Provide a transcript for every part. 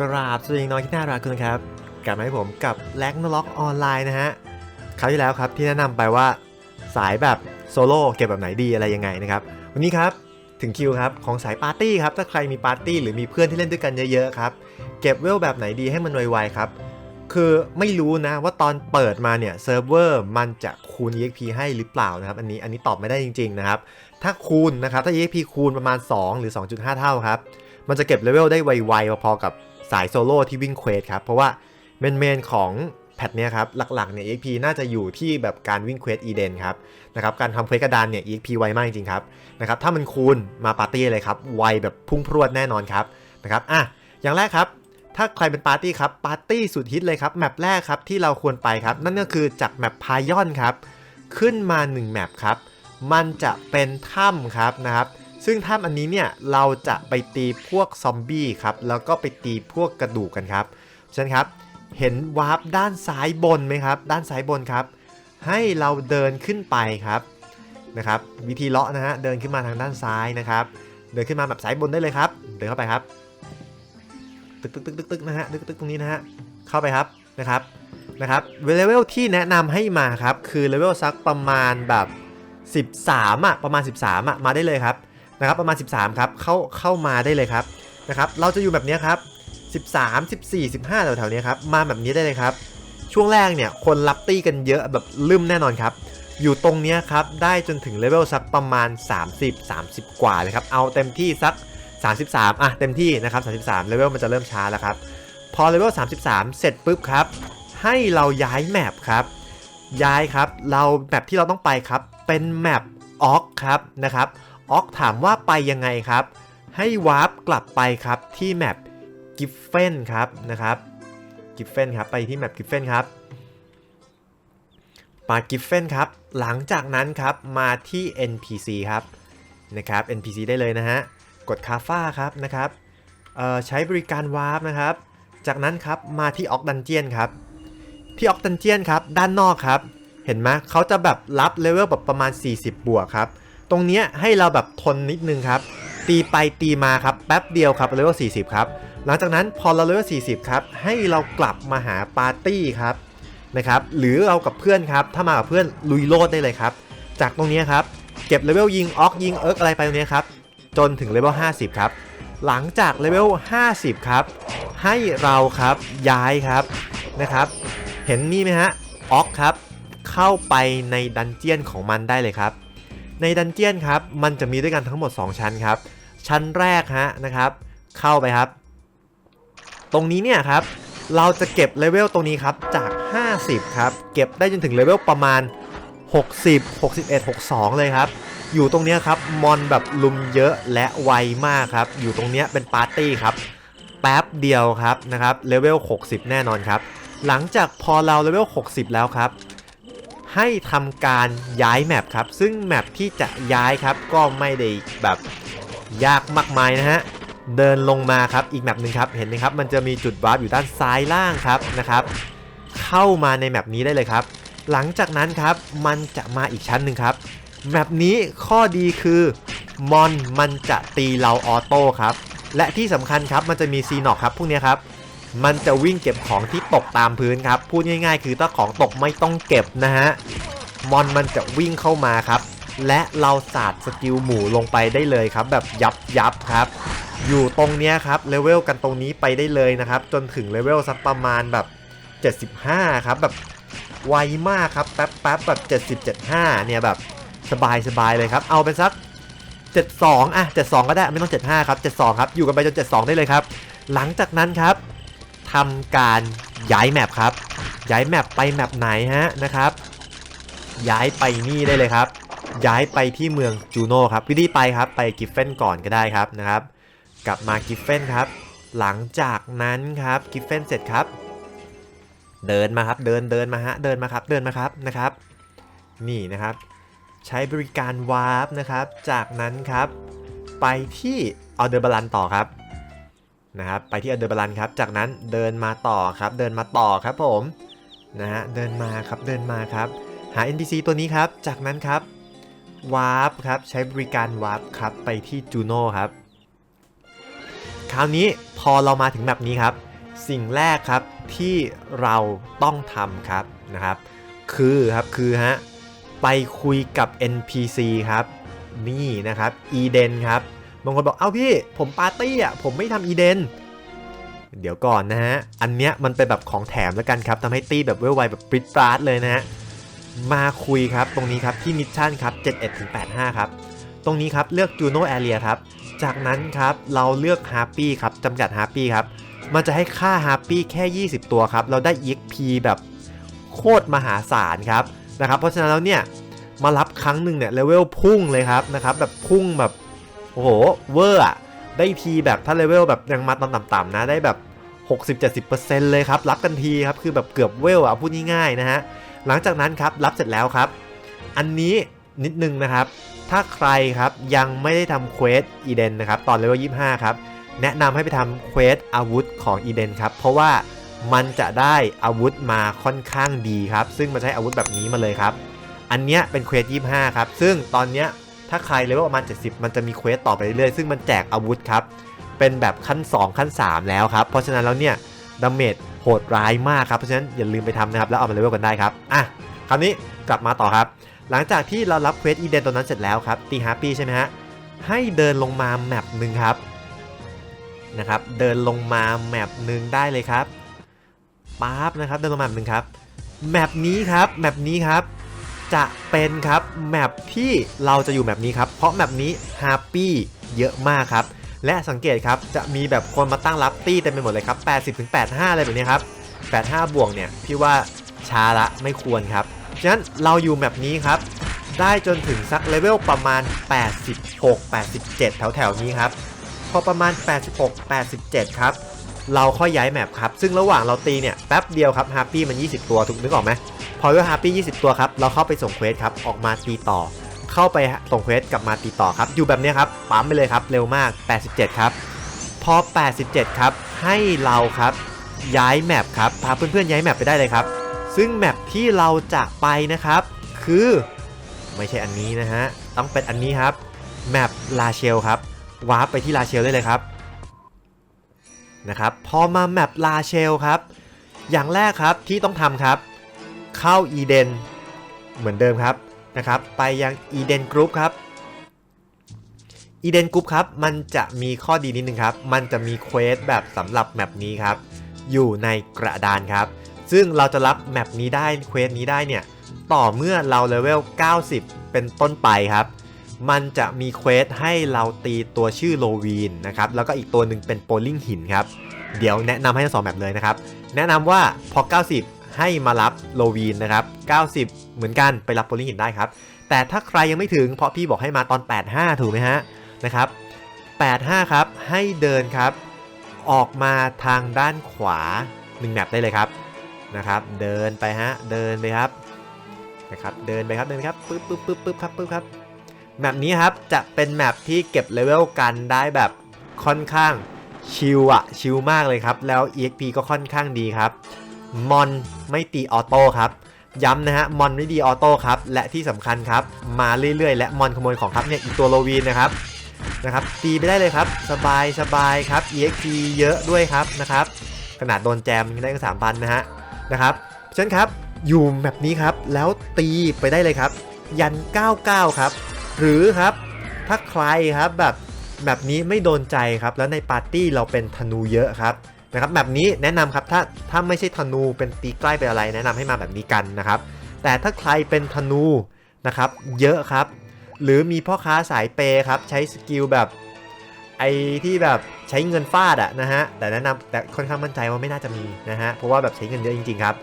กราบสวัสดีน้องที่น่ารักคุณครับกลับมาให้ผมกับแล็กนล็อกออนไลน์นะฮะคราวที่แล้วครับที่แนะนำไปว่าสายแบบโซโล่เก็บแบบไหนดีอะไรยังไงนะครับวันนี้ครับถึงคิวครับของสายปาร์ตี้ครับถ้าใครมีปาร์ตี้หรือมีเพื่อนที่เล่นด้วยกันเยอะๆครับเก็บเวลแบบไหนดีให้มันไวๆครับคือไม่รู้นะว่าตอนเปิดมาเนี่ยเซิร์ฟเวอร์มันจะคูณ EXP ให้หรือเปล่านะครับอันนี้อันนี้ตอบไม่ได้จริงๆนะครับถ้าคูณนะครับถ้า EXP คูณประมาณ 2 หรือ 2.5 เท่าครับมันจะเก็บเลเวลได้ไวๆพอๆกับ สายโซโล่ที่วิ่งเควสครับ เพราะว่าเมนเมนของแพทเนี้ยครับหลักๆเนี่ย EXP น่าจะอยู่ที่แบบการวิ่งเควสอีเดนครับนะครับการทำเควสกระดานเนี่ย EXP ไวมากจริงครับนะครับถ้ามันคูณมาปาร์ตี้เลยครับไวแบบพุ่งพรวดแน่นอนครับนะครับอะอย่างแรกครับ ถ้าใครเป็นปาร์ตี้ครับปาร์ตี้สุดฮิตเลยครับแมปแรกครับที่เราควรไปครับ นั่นก็คือจากแมปพายอนครับขึ้นมา1แมปครับมันจะเป็นถ้ำครับนะครับ ซึ่งถ้ำอันนี้เนี่ยเราจะไปตีพวกซอมบี้ครับแล้วก็ไปตีพวกกระดูกกันครับฉะนั้นครับเห็นวาร์ปด้านซ้ายบนไหมครับ ด้านซ้ายบนครับ ให้เราเดินขึ้นไปครับนะครับวิธีเลาะนะฮะเดินขึ้นมาทางด้านซ้ายนะครับ เดินขึ้นมาแบบซ้ายบนได้เลยครับ เดินเข้าไปครับ ตึกตึกตึกตึกตึกนะฮะตึกตึกตรงนี้นะฮะเข้าไปครับนะครับนะครับเลเวลที่แนะนำให้มาครับคือเลเวลสักประมาณแบบ 13อะประมาณ 13อะมาได้เลยครับ นะครับประมาณ 13ครับเข้าเข้ามาได้เลยครับนะครับเราจะอยู่แบบนี้ครับ13 14 15แถวๆเนี้ยครับมาแบบนี้ได้เลยครับ ช่วงแรกเนี่ยคนรับตี้กันเยอะแบบลืมแน่นอนครับ อยู่ตรงเนี้ยครับได้จนถึงเลเวลสักประมาณ 30 30 กว่าเลยครับเอาเต็มที่สัก 33อะเต็มที่นะครับ33เลเวลมันจะเริ่มช้าแล้วครับพอเลเวล33 เสร็จปุ๊บครับให้เราย้ายแมปครับย้ายครับเราแมปที่เราต้องไปครับเป็นแมปออกครับนะครับ ออกถามว่าไปยังไงครับ ให้วาร์ปกลับไปครับที่แมปกิฟเฟนครับนะครับกิฟเฟนครับไปที่แมปกิฟเฟนครับมากิฟเฟนครับ หลังจากนั้นครับมาที่ NPC ครับนะครับ NPC ได้เลยนะฮะ กดคาฟ้าครับนะครับเอ่อใช้บริการวาร์ปนะครับ จากนั้นครับมาที่ออกดันเจียนครับที่ออกดันเจียนครับด้านนอกครับ เห็นไหมเขาจะแบบรับเลเวลแบบประมาณ 40 บวกครับ ตรงเนี้ยให้เราแบบทนนิดนึงครับ ตีไปตีมาครับแป๊บเดียวครับเลเวล40 ครับ หลังจากนั้นพอเราเลเวล40 ครับ ให้เรากลับมาหาปาร์ตี้ครับนะครับหรือเรากับเพื่อนครับ ถ้ามากับเพื่อนลุยโลดได้เลยครับ จากตรงเนี้ยครับ เก็บเลเวลยิงออกยิงเอิร์กอะไรไปตรงเนี้ยครับ จนถึงเลเวล50 ครับ หลังจากเลเวล50 ครับ ให้เราครับย้ายครับนะครับ เห็นนี่ไหมฮะออกครับ เข้าไปในดันเจียนของมันได้เลยครับ ในดันเจียนครับ มันจะมีด้วยกันทั้งหมด 2 ชั้นครับ ชั้นแรกฮะนะครับ เข้าไปครับ ตรงนี้เนี่ยครับ เราจะเก็บเลเวลตรงนี้ครับจาก 50 ครับ เก็บได้จนถึงเลเวลประมาณ 60 61 62 เลยครับ อยู่ตรงนี้ครับ มอนแบบลุมเยอะและไวมากครับ อยู่ตรงเนี้ยเป็นปาร์ตี้ครับ แป๊บเดียวครับนะครับ เลเวล 60 แน่นอนครับ หลังจากพอเราเลเวล 60 แล้วครับ ให้ทำการย้ายแมปครับ ซึ่งแมปที่จะย้ายครับก็ไม่ได้แบบยากมากมายนะฮะเดินลงมาครับอีกแมปหนึ่งครับเห็นไหมครับมันจะมีจุดวาร์ปอยู่ด้านซ้ายล่างครับนะครับ เข้ามาในแมปนี้ได้เลยครับ หลังจากนั้นครับมันจะมาอีกชั้นหนึ่งครับแมปนี้ข้อดีคือมอนมันจะตีเราออโต้ครับและที่สำคัญครับมันจะมีซีนอกครับพวกนี้ครับ มันจะวิ่งเก็บของที่ตกตามพื้นครับ พูดง่าย ๆ คือถ้าของตกไม่ต้องเก็บนะฮะ มอนมันจะวิ่งเข้ามาครับ และเราสาดสกิลหมูลงไปได้เลยครับ แบบยับยับครับ อยู่ตรงเนี้ยครับเลเวลกันตรงนี้ไปได้เลยนะครับ จนถึงเลเวลสักประมาณแบบ 75 ครับ แบบไวมากครับ แป๊บแป๊บแบบ 70 75 เนี่ยแบบสบายสบายเลยครับ เอาเป็นสัก 72 อะ 72 ก็ได้ไม่ต้อง 75 ครับ 72 ครับ อยู่กันไปจน 72 ได้เลยครับ หลังจากนั้นครับ ทำการย้ายแมปครับ ย้ายแมปไปแมปไหนฮะนะครับ ย้ายไปนี่ได้เลยครับ ย้ายไปที่เมืองจูโน่ครับวิธีไปครับไปกิฟเฟนก่อนก็ได้ครับนะครับ กลับมากิฟเฟนครับ หลังจากนั้นครับกิฟเฟนเสร็จครับ เดินมาครับเดินเดินมาฮะเดินมาครับเดินมาครับนะครับ นี่นะครับ ใช้บริการวาร์ปนะครับ จากนั้นครับ ไปที่ออเดอร์บาลันต่อครับ นะครับไปที่ออเดอร์บาลันครับจากนั้นเดินมาต่อครับ เดินมาต่อครับผมนะฮะเดินมาครับเดินมาครับหา NPC ตัวนี้ครับ จากนั้นครับวาร์ปครับใช้บริการวาร์ปครับไปที่จูโน่ครับคราวนี้พอเรามาถึงแบบนี้ครับ สิ่งแรกครับที่เราต้องทำครับนะครับ คือครับคือฮะไปคุยกับ NPC ครับนี่นะครับอีเดนครับ บางคนบอกเอ้าพี่ผมปาร์ตี้อะผมไม่ทำอีเดนเดี๋ยวก่อนนะฮะ อันเนี้ยมันเป็นแบบของแถมแล้วกันครับทำให้ตี้แบบเวลไวแบบปริ๊ดปราดเลยนะฮะ มาคุยครับตรงนี้ครับที่มิชชั่นครับ 71-85 ครับ ตรงนี้ครับเลือก Juno Area ครับ จากนั้นครับเราเลือก Happy ครับจำกัด Happy ครับ มันจะให้ค่า Happy แค่ 20 ตัวครับ เราได้ EXP แบบโคตรมหาศาลครับนะครับ เพราะฉะนั้นแล้วเนี่ยมารับครั้งหนึ่งเนี่ยเลเวลพุ่งเลยครับนะครับแบบพุ่งแบบ โอ้โห เวอร์อะได้ทีแบบถ้าเลเวลแบบยังมาตอนต่ำๆนะได้แบบ 60-70%เลยครับรับกันทีครับคือแบบเกือบเวลอะพูดง่ายๆนะฮะหลังจากนั้นครับรับเสร็จแล้วครับ อันนี้นิดนึงนะครับ ถ้าใครครับยังไม่ได้ทำเควสอีเดนนะครับตอนเลเวล25 ครับ แนะนำให้ไปทำเควสอาวุธของอีเดนครับ เพราะว่ามันจะได้อาวุธมาค่อนข้างดีครับ ซึ่งมันใช้อาวุธแบบนี้มาเลยครับ อันเนี้ยเป็นเควส25 ครับ ซึ่งตอนเนี้ย ถ้าใครเลเวลประมาณ 70 มันจะมีเควสต่อไปเรื่อยๆซึ่งมันแจกอาวุธครับ เป็นแบบขั้น 2 ขั้น 3 แล้วครับ เพราะฉะนั้นแล้วเนี่ยดาเมจโหดร้ายมากครับ เพราะฉะนั้นอย่าลืมไปทำนะครับ แล้วเอามาเลเวลกันได้ครับ อะ คราวนี้กลับมาต่อครับ หลังจากที่เรารับเควสอีเดนตัวนั้นเสร็จแล้วครับตีฮาปี้ใช่ไหมฮะ ให้เดินลงมาแมปหนึ่งครับ นะครับ เดินลงมาแมปหนึ่งได้เลยครับปั๊บนะครับ เดินลงมาแมปหนึ่งครับ แมปนี้ครับ แมปนี้ครับ จะเป็นครับแมปที่เราจะอยู่แมปนี้ครับ เพราะแมปนี้ฮาปี้เยอะมากครับ และสังเกตครับจะมีแบบคนมาตั้งรับตี้เต็มไปหมดเลยครับ 80ถึง85 อะไรแบบนี้ครับ 85 บวกเนี่ยพี่ว่าช้าละไม่ควรครับ ฉะนั้นเราอยู่แมปนี้ครับ ได้จนถึงสักเลเวลประมาณ 86 87 แถวแถวๆนี้ครับ พอประมาณ 86 87 ครับ เราค่อยย้ายแมปครับ ซึ่งระหว่างเราตีเนี่ยแป๊บเดียวครับฮาปี้มัน 20 ตัวถูกนึกออกไหม พอด้วยฮาปี้20 ตัวครับ เราเข้าไปส่งเควสครับ ออกมาตีต่อ เข้าไปส่งเควสกลับมาตีต่อครับ อยู่แบบนี้ครับ ปั๊มไปเลยครับ เร็วมาก 87 ครับ พอ 87 ครับ ให้เราครับ ย้ายแมปครับ พาเพื่อนๆย้ายแมปไปได้เลยครับ ซึ่งแมปที่เราจะไปนะครับ คือไม่ใช่อันนี้นะฮะ ต้องเป็นอันนี้ครับ แมปลาเชลครับ วาร์ปไปที่ลาเชลได้เลยครับ นะครับ พอมาแมปลาเชลครับ อย่างแรกครับที่ต้องทำครับ เข้าอีเดนเหมือนเดิมครับนะครับไปยังอีเดนกรุ๊ปครับอีเดนกรุ๊ปครับมันจะมีข้อดีนิดนึงครับ มันจะมีเควสแบบสำหรับแมปนี้ครับ อยู่ในกระดานครับ ซึ่งเราจะรับแมปนี้ได้เควสนี้ได้เนี่ยต่อเมื่อเราเลเวล 90 เป็นต้นไปครับ มันจะมีเควสให้เราตีตัวชื่อโลวีนนะครับ แล้วก็อีกตัวหนึ่งเป็นโปลิงหินครับ เดี๋ยวแนะนำให้ทั้งสองแบบเลยนะครับ แนะนำว่าพอ 90 ให้มารับโลวีนนะครับ90 เหมือนกันไปรับโปลิงหินได้ครับ แต่ถ้าใครยังไม่ถึงเพราะพี่บอกให้มาตอน 85 ถูกไหมฮะนะครับ85 ครับ ให้เดินครับ ออกมาทางด้านขวา1แมปได้เลยครับนะครับ เดินไปฮะเดินไปครับนะครับเดินไปครับเดินครับปึ๊บปึ๊บปึ๊บปึ๊บครับปึ๊บครับแมปนี้ครับจะเป็นแมปที่เก็บเลเวลกันได้แบบค่อนข้างชิลอะชิลมากเลยครับ แล้ว EXP ก็ค่อนข้างดีครับ มอนไม่ตีออโต้ครับย้ำนะฮะมอนไม่ดีออโต้ครับและที่สำคัญครับมาเรื่อยๆ และมอนขโมยของครับเนี่ยอีกตัวโลวีนนะครับนะครับตีไปได้เลยครับ สบายสบายครับ EXP เยอะด้วยครับนะครับขนาดโดนแจมได้ก็สามพันนะฮะนะครับฉะนั้นครับอยู่แบบนี้ครับแล้วตีไปได้เลยครับ ยัน 99 ครับ หรือครับถ้าใครครับแบบแบบนี้ไม่โดนใจครับแล้วในปาร์ตี้เราเป็นธนูเยอะครับ นะครับแบบนี้แนะนำครับถ้าถ้าไม่ใช่ธนูเป็นตีใกล้เป็นอะไร แนะนำให้มาแบบนี้กันนะครับ แต่ถ้าใครเป็นธนูนะครับเยอะครับ หรือมีพ่อค้าสายเปย์ครับใช้สกิลแบบไอ้ที่แบบใช้เงินฟาดอะนะฮะแต่แนะนำแต่ค่อนข้างมั่นใจว่าไม่น่าจะมีนะฮะเพราะว่าแบบใช้เงินเยอะจริงๆครับ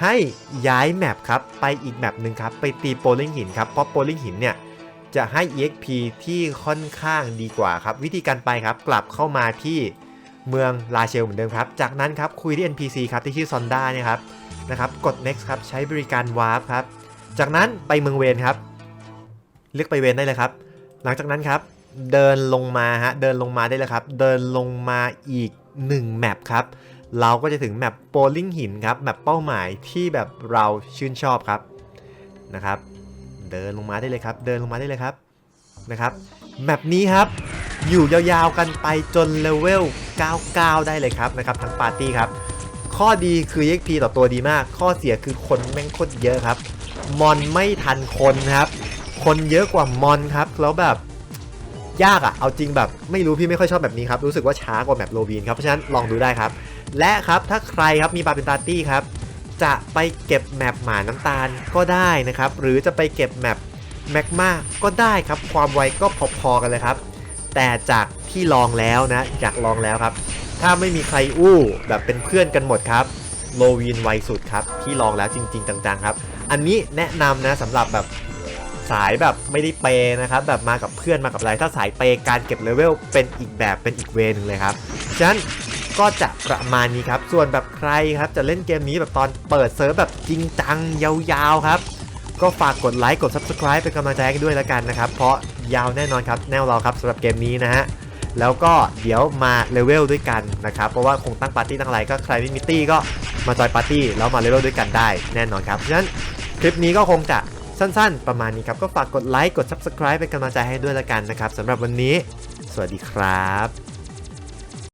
ให้ย้ายแมปครับไปอีกแมปหนึ่งครับไปตีโปลิงหินครับเพราะโปลิงหินเนี่ยจะให้ EXP ที่ค่อนข้างดีกว่าครับวิธีการไปครับกลับเข้ามาที่ เมืองลาเชลเหมือนเดิมครับ จากนั้นครับคุยที่ NPC ครับที่ชื่อซอนด้าเนี่ยครับนะครับ กด next ครับใช้บริการ warp ครับ จากนั้นไปเมืองเวนครับ เลือกไปเวนได้เลยครับ หลังจากนั้นครับเดินลงมาฮะเดินลงมาได้เลยครับ เดินลงมาอีก1แมปครับเราก็จะถึงแมปโปลิงหินครับแมปเป้าหมายที่แบบเราชื่นชอบครับนะครับ เดินลงมาได้เลยครับ เดินลงมาได้เลยครับนะครับแมปนี้ครับ อยู่ยาวๆกันไปจนเลเวล 99 ได้เลยครับนะครับทั้งปาร์ตี้ครับ ข้อดีคือ EXP ต่อตัวดีมาก ข้อเสียคือคนแม่งโคตรเยอะครับ มอนไม่ทันคนครับ คนเยอะกว่ามอนครับ แล้วแบบยากอะเอาจริงแบบไม่รู้พี่ไม่ค่อยชอบแบบนี้ครับ รู้สึกว่าช้ากว่าแบบโรบีนครับ เพราะฉะนั้นลองดูได้ครับ และครับถ้าใครครับมีบาเป็นปาร์ตี้ครับ จะไปเก็บแมปหมาน้ำตาลก็ได้นะครับ หรือจะไปเก็บแมปแมกมาก็ได้ครับ ความไวก็พอๆกันเลยครับ แต่จากที่ลองแล้วนะอยากลองแล้วครับ ถ้าไม่มีใครอู้แบบเป็นเพื่อนกันหมดครับโลวีนไวสุดครับที่ลองแล้วจริงๆจังๆครับ อันนี้แนะนำนะสำหรับแบบสายแบบไม่ได้เปย์นะครับแบบมากับเพื่อนมากับอะไรถ้าสายเปย์การเก็บเลเวลเป็นอีกแบบเป็นอีกเวนึงเลยครับฉะนั้นก็จะประมาณนี้ครับ ส่วนแบบใครครับจะเล่นเกมนี้แบบตอนเปิดเซิร์ฟแบบจริงจังยาวๆครับ ก็ฝากกดไลค์กด Subscribe เป็นกำลังใจให้กันด้วยแล้วกันนะครับ เพราะยาวแน่นอนครับแน่รอครับสำหรับเกมนี้นะฮะแล้วก็เดี๋ยวมาเลเวลด้วยกันนะครับ เพราะว่าคงตั้งปาร์ตี้ตั้งอะไรก็ใครไม่มีตี้ก็มาจอยปาร์ตี้แล้วมาเลเวลด้วยกันได้แน่นอนครับเพราะฉะนั้นคลิปนี้ก็คงจะสั้นๆ ประมาณนี้ครับ ก็ฝากกดไลค์กด Subscribe เป็นกำลังใจให้ด้วยแล้วกันนะครับสำหรับวันนี้ สวัสดีครับ